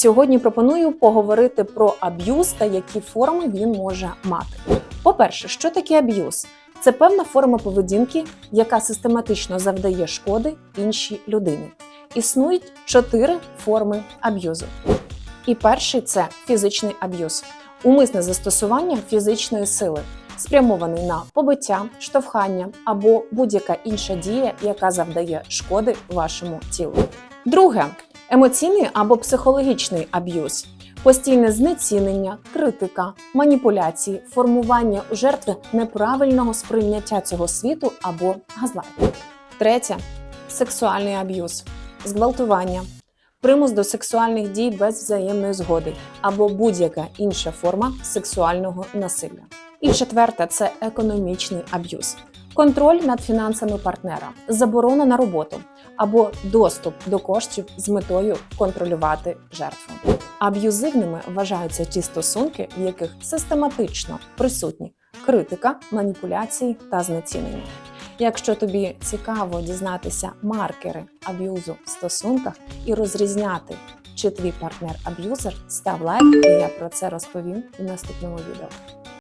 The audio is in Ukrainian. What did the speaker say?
Сьогодні пропоную поговорити про аб'юз та які форми він може мати. По-перше, що таке аб'юз? Це певна форма поведінки, яка систематично завдає шкоди іншій людині. Існують чотири форми аб'юзу. І перший це фізичний аб'юз, умисне застосування фізичної сили, спрямований на побиття, штовхання або будь-яка інша дія, яка завдає шкоди вашому тілу. Друге емоційний або психологічний аб'юз. Постійне знецінення, критика, маніпуляції, формування у жертви неправильного сприйняття цього світу або газлайтинг. Третє сексуальний аб'юз, зґвалтування, примус до сексуальних дій без взаємної згоди або будь-яка інша форма сексуального насилля. І четверте це економічний аб'юз, контроль над фінансами партнера, заборона на роботу або доступ до коштів з метою контролювати жертву. Аб'юзивними вважаються ті стосунки, в яких систематично присутні критика, маніпуляції та знецінення. Якщо тобі цікаво дізнатися маркери аб'юзу в стосунках і розрізняти, чи твій партнер аб'юзер, став лайк, і я про це розповім у наступному відео.